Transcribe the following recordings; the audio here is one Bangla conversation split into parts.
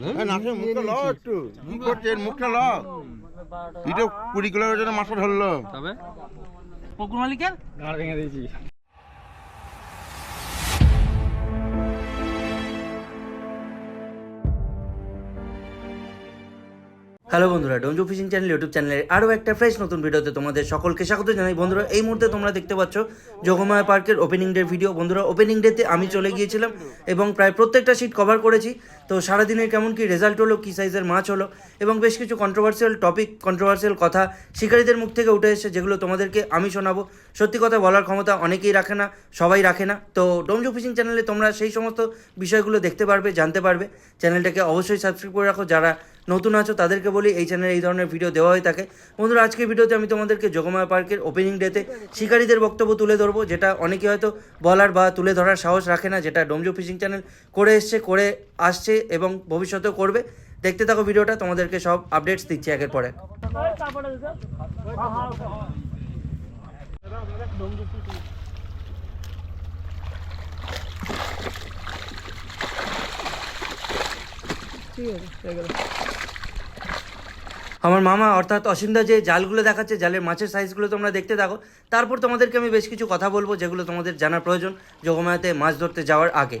হ্যাঁ, নাকের মুখটা ল একটু। কি করছেন মুখটা ল এটা কুড়ি কিলোর জন্য মাছটা ধরলো। তবে? পুকুর মালিকের? গাঁড় ভেঙে দিয়েছি। হ্যালো বন্ধুরা ডোঞ্জো ফিশিং চ্যানেল, ইউটিউব চ্যানেলের আরও একটা ফ্রেশ নতুন ভিডিওতে তোমাদের সকলকে স্বাগত জানাই। বন্ধুরা, এই মুহূর্তে তোমরা দেখতে পাচ্ছ যোগমায়া পার্কের ওপেনিং ডে ভিডিও বন্ধুরা ওপেনিং ডেতে আমি চলে গিয়েছিলাম এবং প্রায় প্রত্যেকটা সিট কভার করেছি। তো সারাদিনের কেমন কি রেজাল্ট হলো, কী সাইজের মাছ হলো এবং বেশ কিছু কন্ট্রোভার্সিয়াল টপিক কন্ট্রোভার্সিয়াল কথা শিকারীদের মুখ থেকে উঠে এসেছে, যেগুলো তোমাদেরকে আমি শোনাবো। সত্যি কথা বলার ক্ষমতা অনেকেই রাখে না, সবাই রাখে না। তো ডোমজো ফিশিং চ্যানেলে তোমরা সেই সমস্ত বিষয়গুলো দেখতে পারবে, জানতে পারবে। চ্যানেলটাকে অবশ্যই সাবস্ক্রাইব করে রাখো। যারা নতুন আছো, তাদেরকে বলি এই চ্যানেলে এই ধরনের ভিডিও দেওয়া হয়ে থাকে বন্ধুরা, আজকের ভিডিওতে আমি তোমাদেরকে যোগমায়া পার্কের ওপেনিং ডেতে শিকারীদের বক্তব্য তুলে ধরবো, যেটা অনেকে হয়তো বলার বা তুলে ধরার সাহস রাখে না, যেটা ডোমজো ফিশিং চ্যানেল করে এসছে, করে আসছে এবং ভবিষ্যতেও করবে। দেখতে থাকো ভিডিওটা তোমাদেরকে সব আপডেটস দিচ্ছি একের পরে আমার মামা অর্থাৎ অসীমদা যে জালগুলো দেখাচ্ছে জালের মাছের সাইজগুলো তোমরা দেখতে থাকো তারপর তোমাদেরকে আমি বেশ কিছু কথা বলব যেগুলো তোমাদের জানার প্রয়োজন যোগমায়াতে মাছ ধরতে যাওয়ার আগে।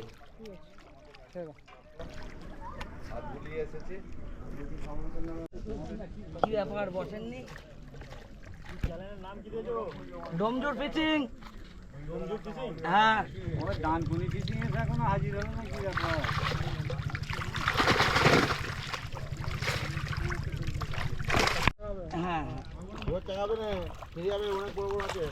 কি ব্যাপার বসেননি? ডোমজোর ফিচিং হ্যাঁ। ডানকুনি এসে এখনও হাজির হলো না কি ব্যাপার? ও চাগাবে না ফিরে যাবে অনেক বড় বড় আছে।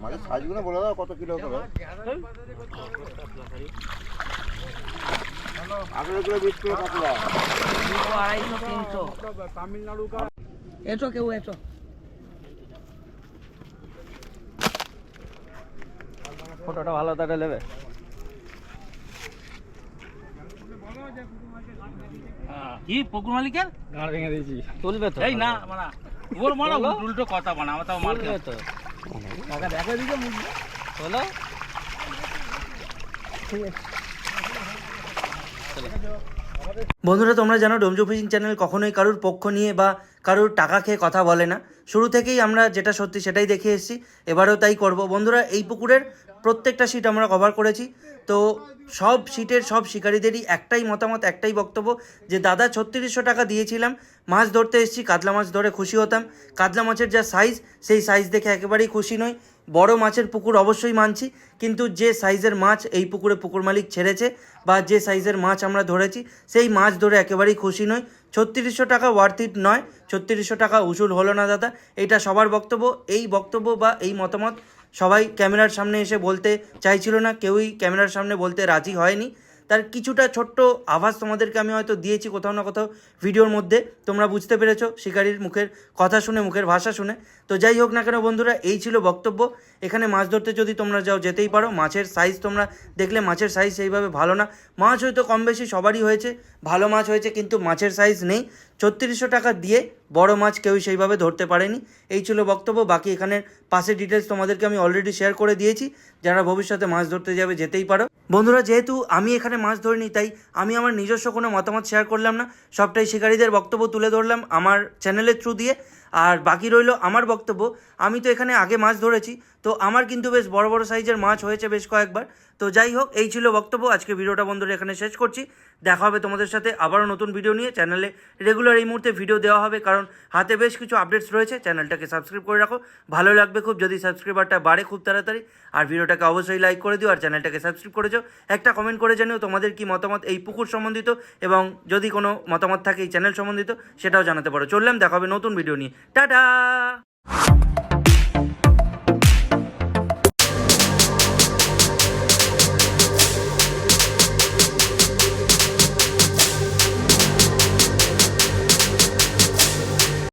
মাছের সাইজগুলো বলে দাও কত কিলো হবে? আঠেরো কিলো বিশ কিলো কাতলা আড়াইশো তিনশো তামিলনাড়ু কা কেউ ফটোটা ভালো তাহলে নেবে। কি পুকুর মালিকের? গাঁড় ভেঙে দিয়েছি। তুলবে তো। এই না মানা ওর মানা উল্টো কথা বানা আমার তাও মার তুলবে তো। টাকা দেখে দিকে মুখ হলো বন্ধুরা, তোমরা জানো ডোমজো ফিশিং চ্যানেল কখনোই কারোর পক্ষ নিয়ে বা কারোর টাকা খেয়ে কথা বলে না। শুরু থেকেই আমরা যেটা সত্যি সেটাই দেখে এসেছি, এবারেও তাই করব। বন্ধুরা, এই পুকুরের প্রত্যেকটা সিট আমরা কভার করেছি। তো সব সিটের সব শিকারীদেরই একটাই মতামত, একটাই বক্তব্য যে, দাদা, ছত্রিশশো টাকা দিয়েছিলাম, মাছ ধরতে এসেছি, কাতলা মাছ ধরে খুশি হতাম। কাতলা মাছের যা সাইজ সেই সাইজ দেখে একেবারেই খুশি নই। বড় মাছের পুকুর অবশ্যই মানছি, কিন্তু যে সাইজের মাছ এই পুকুরে পুকুর মালিক ছেড়েছে বা যে সাইজের মাছ আমরা ধরেছি, সেই মাছ ধরে একেবারেই খুশি নই। ছত্রিশশো টাকা ওয়ার্থ ইট নয়, ছত্রিশশো টাকা উসুল হলো না দাদা। এটা সবার বক্তব্য, এই বক্তব্য বা এই মতামত সবাই ক্যামেরার সামনে এসে বলতে চাইছিল না, কেউই ক্যামেরার সামনে বলতে রাজি হয়নি। তার কিছুটা ছোট্ট আভাস তোমাদেরকে আমি হয়তো দিয়েছি কোথাও না কোথাও ভিডিওর মধ্যে। তোমরা বুঝতে পেরেছ শিকারির মুখের কথা শুনে, মুখের ভাষা শুনে। তো যাই হোক না কেন বন্ধুরা, এই ছিল বক্তব্য। এখানে মাছ ধরতে যদি তোমরা যাও যেতেই পারো, মাছের সাইজ তোমরা দেখলে মাছের সাইজ সেইভাবে ভালো না। মাছ হয়তো কম বেশি সবারই হয়েছে, ভালো মাছ হয়েছে কিন্তু মাছের সাইজ নেই। ছত্রিশশো টাকা দিয়ে বড় মাছ কেউই সেইভাবে ধরতে পারেনি। এই ছিল বক্তব্য। বাকি এখানের পাশে ডিটেলস তোমাদেরকে আমি অলরেডি শেয়ার করে দিয়েছি। যারা ভবিষ্যতে মাছ ধরতে যাবে, যেতেই পারো। বন্ধুরা, যেহেতু আমি এখানে মাছ ধরিনি, তাই আমি আমার নিজস্ব কোনো মতামত শেয়ার করলাম না। সবটাই শিকারীদের বক্তব্য তুলে ধরলাম আমার চ্যানেলের থ্রু দিয়ে। আর বাকি রইল আমার বক্তব্য। আমি তো এখানে আগে মাছ ধরেছি, তো আমার কিন্তু বেশ বড় বড় সাইজের মাছ হয়েছে বেশ কয়েকবার। তো যাই হোক, এই ছিল বক্তব্য। আজকে ভিডিওটা বন্ধুরা এখানে শেষ করছি। দেখা হবে তোমাদের সাথে আবারও নতুন ভিডিও নিয়ে। চ্যানেলে রেগুলার এই মুহূর্তে ভিডিও দেওয়া হবে, কারণ হাতে বেশ কিছু আপডেটস রয়েছে। চ্যানেলটাকে সাবস্ক্রাইব করে রাখো। ভালো লাগবে খুব, যদি সাবস্ক্রাইবারটা বাড়ে খুব তাড়াতাড়ি। আর ভিডিওটাকে অবশ্যই লাইক করে দিও, আর চ্যানেলটাকে সাবস্ক্রাইব করেছ একটা কমেন্ট করে জানিও তোমাদের কি মতামত এই পুকুর সম্বন্ধিত, এবং যদি কোনো মতামত থাকে এই চ্যানেল সম্বন্ধিত সেটাও জানাতে পারো। চললাম, দেখা হবে নতুন ভিডিও নিয়ে। Da da.